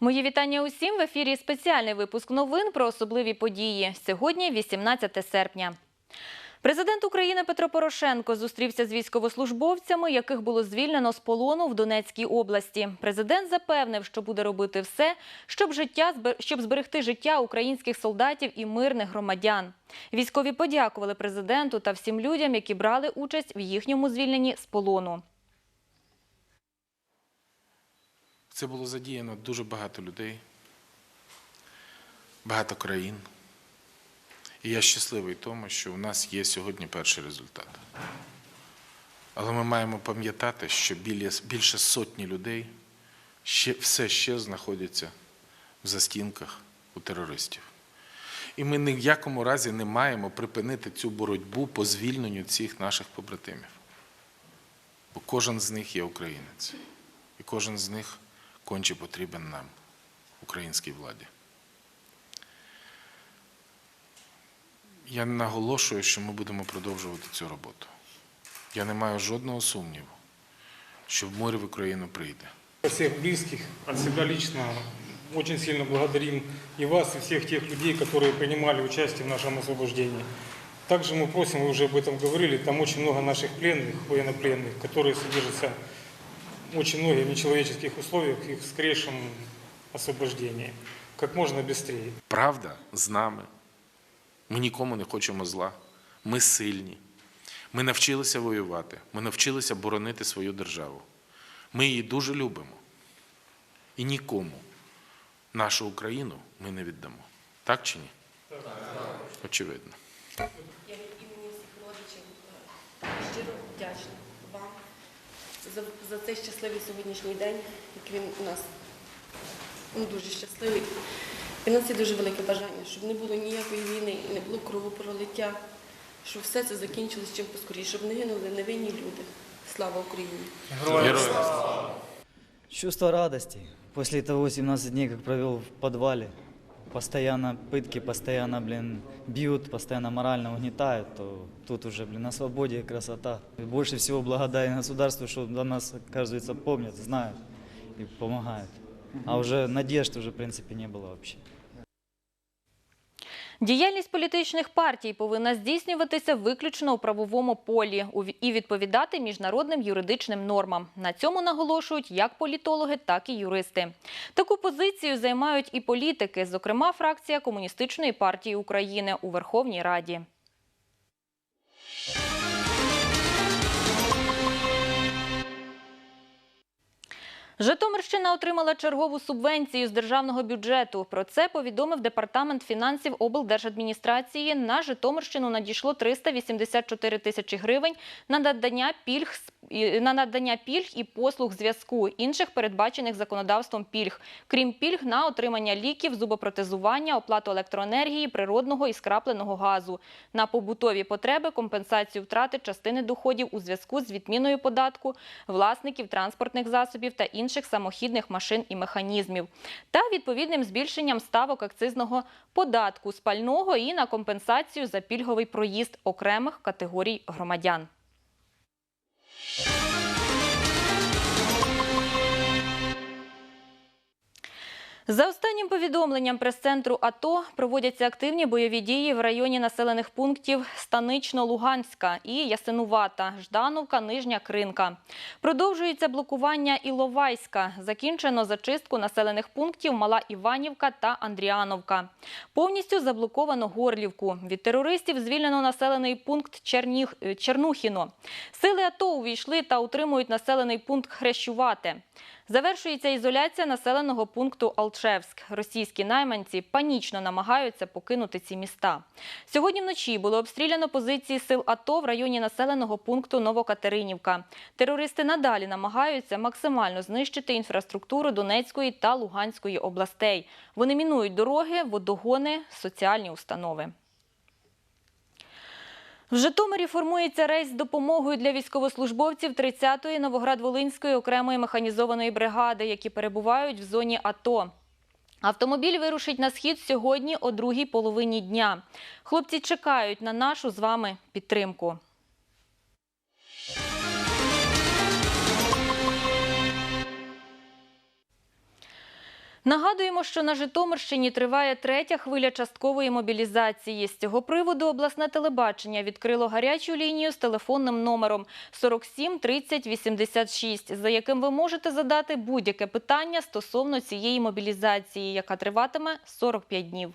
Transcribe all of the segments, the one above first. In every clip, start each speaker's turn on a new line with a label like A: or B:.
A: Мої вітання усім в ефірі. Спеціальний випуск новин про особливі події. Сьогодні 18 серпня. Президент України Петро Порошенко зустрівся з військовослужбовцями, яких було звільнено з полону в Донецькій області. Президент запевнив, що буде робити все, щоб життя щоб зберегти життя українських солдатів і мирних громадян. Військові подякували президенту та всім людям, які брали участь в їхньому звільненні з полону.
B: Це було задіяно дуже багато людей, багато країн. І я щасливий тому, що в нас є сьогодні перший результат. Але ми маємо пам'ятати, що більше сотні людей ще, все ще знаходяться в застінках у терористів. І ми ні в якому разі не маємо припинити цю боротьбу по звільненню цих наших побратимів. Бо кожен з них є українець. І кожен з них конче потрібен нам, українській владі. Я наголошую, що ми будемо продовжувати цю роботу. Я не маю жодного сумніву, що в мир в Україну прийде.
C: Всех близких, от себя лично очень сильно благодарим и вас, и всех тех людей, которые принимали участие в нашем освобождении. Также мы просим, вы уже об этом говорили, там очень много наших пленных, военнопленных, которые содержатся в очень многих нечеловеческих условиях, их скорейшем освобождении, как можно быстрее.
B: Правда з нами. Ми нікому не хочемо зла. Ми сильні. Ми навчилися воювати. Ми навчилися боронити свою державу. Ми її дуже любимо. І нікому нашу Україну ми не віддамо. Так чи ні? Очевидно.
D: Я від імені всіх родичів е, щиро вдячна за, за цей щасливий сьогоднішній день, який він у нас він дуже щасливий. І в нас є дуже велике бажання, щоб не було ніякої війни і не було кровопролиття, щоб все це закінчилось чим поскоріше, щоб не гинули невинні люди. Слава Україні!
B: Героям.
E: Чувство радости после того 17 дней, как провел в подвале, постоянно пытки, постоянно, блин, бьют, постоянно морально угнетают, то тут уже, блин, на свободе красота. И больше всего благодарен государству, что до нас, оказывается, помнят, знают и помогают. А уже надежд уже, в принципе, не было вообще.
A: Діяльність політичних партій повинна здійснюватися виключно у правовому полі і відповідати міжнародним юридичним нормам. На цьому наголошують як політологи, так і юристи. Таку позицію займають і політики, зокрема фракція Комуністичної партії України у Верховній Раді. Житомирщина отримала чергову субвенцію з державного бюджету. Про це повідомив департамент фінансів облдержадміністрації. На Житомирщину надійшло 384 тисячі гривень на надання пільг на надання пільг і послуг зв'язку, інших передбачених законодавством пільг, крім пільг на отримання ліків, зубопротезування, оплату електроенергії, природного і скрапленого газу, на побутові потреби, компенсацію втрати частини доходів у зв'язку з відміною податку власників транспортних засобів та інших самохідних машин і механізмів, та відповідним збільшенням ставок акцизного податку з пального і на компенсацію за пільговий проїзд окремих категорій громадян. За останнім повідомленням прес-центру АТО проводяться активні бойові дії в районі населених пунктів Станично-Луганська і Ясинувата, Ждановка, Нижня Кринка. Продовжується блокування Іловайська. Закінчено зачистку населених пунктів Мала Іванівка та Андріановка. Повністю заблоковано Горлівку. Від терористів звільнено населений пункт Черніх... е, Чернухіно. Сили АТО увійшли та утримують населений пункт Хрещувате. Завершується ізоляція населеного пункту Алчевськ. Російські найманці панічно намагаються покинути ці міста. Сьогодні вночі було обстріляно позиції сил АТО в районі населеного пункту Новокатеринівка. Терористи надалі намагаються максимально знищити інфраструктуру Донецької та Луганської областей. Вони мінують дороги, водогони, соціальні установи. В Житомирі формується рейс з допомогою для військовослужбовців 30-ї Новоград-Волинської окремої механізованої бригади, які перебувають в зоні АТО. Автомобіль вирушить на схід сьогодні о другій половині дня. Хлопці чекають на нашу з вами підтримку. Нагадуємо, що на Житомирщині триває третя хвиля часткової мобілізації. З цього приводу обласне телебачення відкрило гарячу лінію з телефонним номером 47 30 86, за яким ви можете задати будь-яке питання стосовно цієї мобілізації, яка триватиме 45 днів.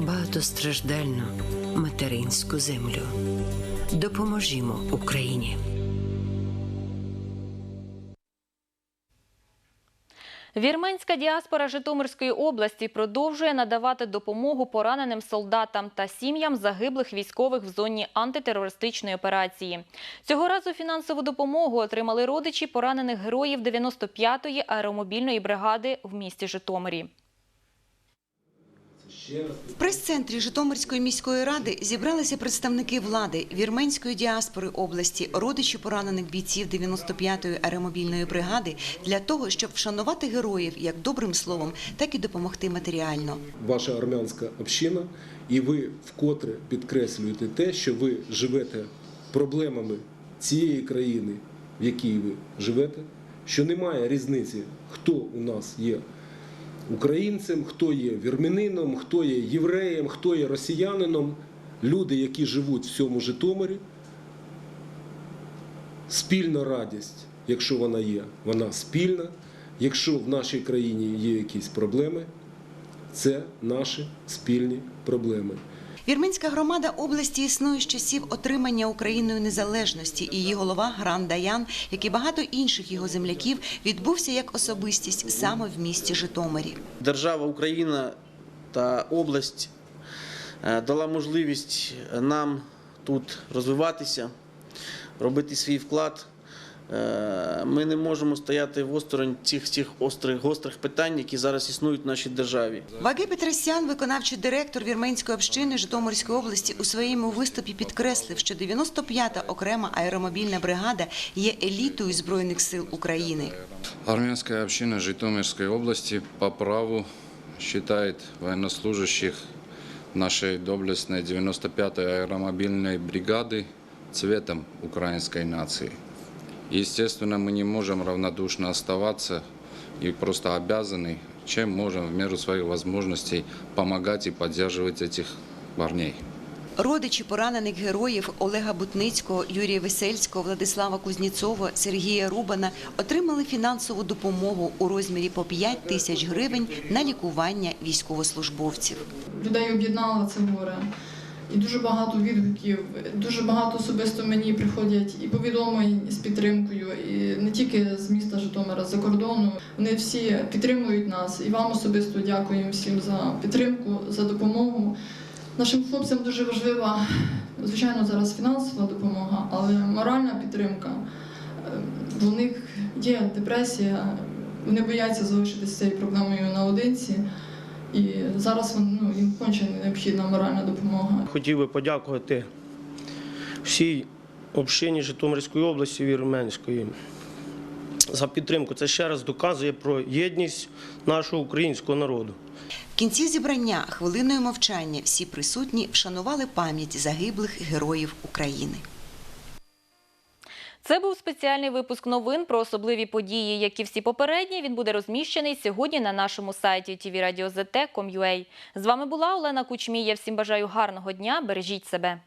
F: багатостраждальну материнську землю. Допоможімо Україні.
A: Вірменська діаспора Житомирської області продовжує надавати допомогу пораненим солдатам та сім'ям загиблих військових в зоні антитерористичної операції. Цього разу фінансову допомогу отримали родичі поранених героїв 95-ї аеромобільної бригади в місті Житомирі.
G: В прес-центрі Житомирської міської ради зібралися представники влади, вірменської діаспори області, родичі поранених бійців 95-ї аеромобільної бригади для того, щоб вшанувати героїв як добрим словом, так і допомогти матеріально.
H: ваша армянська община, і ви вкотре підкреслюєте те, що ви живете проблемами цієї країни, в якій ви живете, що немає різниці, хто у нас є українцем, хто є вірмінином, хто є євреєм, хто є росіянином. Люди, які живуть в цьому Житомирі, спільна радість, якщо вона є, вона спільна. Якщо в нашій країні є якісь проблеми, це наші спільні проблеми.
G: Вірменська громада області існує з часів отримання Україною незалежності. і Її голова Гран Даян, як і багато інших його земляків, відбувся як особистість саме в місті Житомирі.
I: Держава Україна та область е, дала можливість нам тут розвиватися, робити свій вклад. Е, Ми не можемо стояти в осторонь цих цих острих гострих питань, які зараз існують в нашій державі.
G: Ваги Петросян, виконавчий директор вірменської общини Житомирської області, у своєму виступі підкреслив, що 95-та окрема аеромобільна бригада є елітою збройних сил України.
J: Армянская община Житомирской области по праву считает военнослужащих нашей доблестной 95-й аэромобильной бригады цветом украинской нации. Естественно, мы не можем равнодушно оставаться и просто обязаны, чем можем в меру своих возможностей помогать и поддерживать этих парней.
G: Родичі поранених героїв Олега Бутницького, Юрія Весельського, Владислава Кузніцова, Сергія Рубана отримали фінансову допомогу у розмірі по 5 тисяч гривень на лікування військовослужбовців.
K: людей об'єднало це горе. І дуже багато відгуків, дуже багато особисто мені приходять і повідомлень з підтримкою, і не тільки з міста Житомира, з-за кордону. Вони всі підтримують нас. І вам особисто дякуємо всім за підтримку, за допомогу. Нашим хлопцям дуже важлива, звичайно, зараз фінансова допомога, але моральна підтримка. У них є депресія, вони бояться залишитися цією проблемою наодинці. І зараз ну, їм конче необхідна моральна допомога.
L: Хотів би подякувати всій общині Житомирської області Вірменської за підтримку. Це ще раз доказує про єдність нашого українського народу.
G: В кінці зібрання хвилиною мовчання всі присутні вшанували пам'ять загиблих героїв України.
A: Це був спеціальний випуск новин про особливі події, як і всі попередні. Він буде розміщений сьогодні на нашому сайті tvradio.zt.com.ua. З вами була Олена Кучмія. Всім бажаю гарного дня. Бережіть себе.